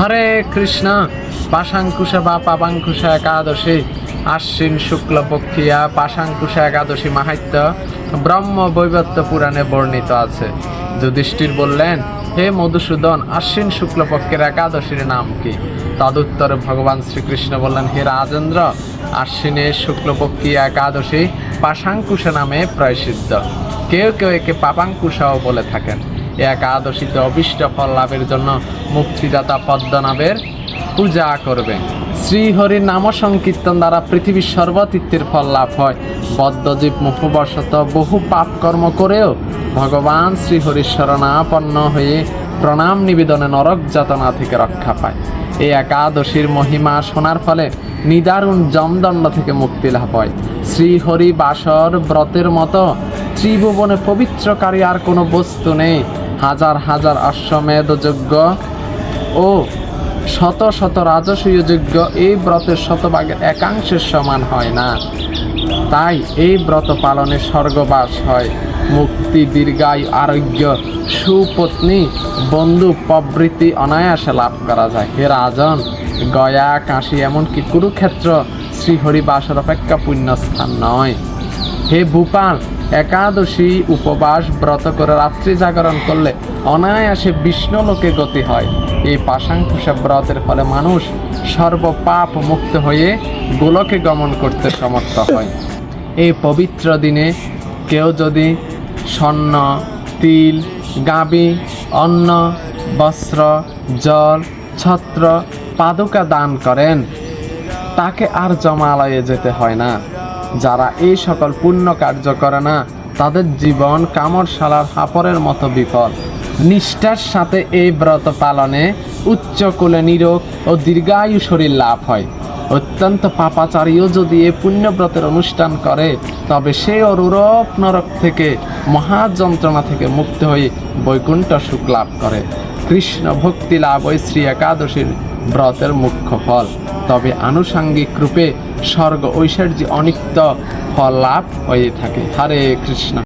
হরে কৃষ্ণ, পাশাঙ্কুশা বা পাপাঙ্কুশা একাদশী, আশ্বিন শুক্লপক্ষিয়া পাশাঙ্কুশা একাদশী মাহাত্য ব্রহ্ম বৈবত্য পুরাণে বর্ণিত আছে। যুধিষ্ঠির বললেন, হে মধুসূদন, আশ্বিন শুক্লপক্ষের একাদশীর নাম কি? তদুত্তরে ভগবান শ্রীকৃষ্ণ বললেন, হে রাজেন্দ্র আশ্বিনের শুক্লপক্ষী একাদশী পাশাঙ্কুশা নামে প্রসিদ্ধ। কেউ কেউ একে পাপাঙ্কুশাও বলে থাকেন। একাদশীতে অভিষ্ট ফল লাভের জন্য মুক্তিদাতা পদ্মনাভের পূজা করবে। শ্রীহরির নাম সংকীর্তন দ্বারা পৃথিবীর সর্বতীর্থের ফল লাভ হয়। বদ্ধজীব মুখবশত বহু পাপ কর্ম করেও ভগবান শ্রীহরির শরণাপন্ন হয়ে প্রণাম নিবেদনে নরক যাতনা থেকে রক্ষা পায়। এই একাদশীর মহিমা শোনার ফলে নিদারুণ জমদণ্ড থেকে মুক্তি লাভ হয়। শ্রীহরি বাসর ব্রতের মতো ত্রিভুবনে পবিত্রকারী আর কোনো বস্তু নেই। হাজার হাজার অশ্বমেধ যজ্ঞ ও শত শত রাজসূয় যজ্ঞ এই ব্রতের শতভাগের একাংশের সমান হয় না। তাই এই ব্রত পালনে স্বর্গবাস হয়। মুক্তি, দীর্ঘায়ু, আরোগ্য, সুপত্নী, বন্ধু প্রবৃত্তি অনায়াসে লাভ করা যায়। হে রাজন, গয়া, কাশি এমনকি কুরুক্ষেত্র শ্রীহরিবাসের অপেক্ষা পুণ্যস্থান নয়। হে ভূপাল একাদশী উপবাস ব্রত করে রাত্রি জাগরণ করলে অনায়াসে বিষ্ণুলোকে গতি হয়। এই পাশাঙ্কুশা ব্রতের ফলে মানুষ সর্বপাপ মুক্ত হয়ে গোলকে গমন করতে সমর্থ হয়। এই পবিত্র দিনে কেউ যদি স্বর্ণ, তিল, গাবি, অন্ন, বস্ত্র, জল, ছত্র, পাদুকা দান করেন, তাকে আর জমালয়ে যেতে হয় না। যারা এই সকল পুণ্য কার্য করে না, তাদের জীবন কামড়শালার হাপরের মতো বিফল নিষ্ঠার সাথে এই ব্রত পালনে উচ্চ কুলে নিরোগ ও দীর্ঘায়ু শরীর লাভ হয়। অত্যন্ত পাপাচারীও যদি এই পুণ্যব্রতের অনুষ্ঠান করে, তবে সে অরূরপ নরক থেকে, মহাযন্ত্রণা থেকে মুক্ত হয়ে বৈকুণ্ঠ সুখ লাভ করে। কৃষ্ণ ভক্তি লাভ ওই শ্রী একাদশীর ব্রতের মুখ্য ফল। তবে আনুষাঙ্গিক রূপে স্বর্গ ঐশ্বর্য অনিত্য ফল লাভ হয়ে থাকে। হরে কৃষ্ণ।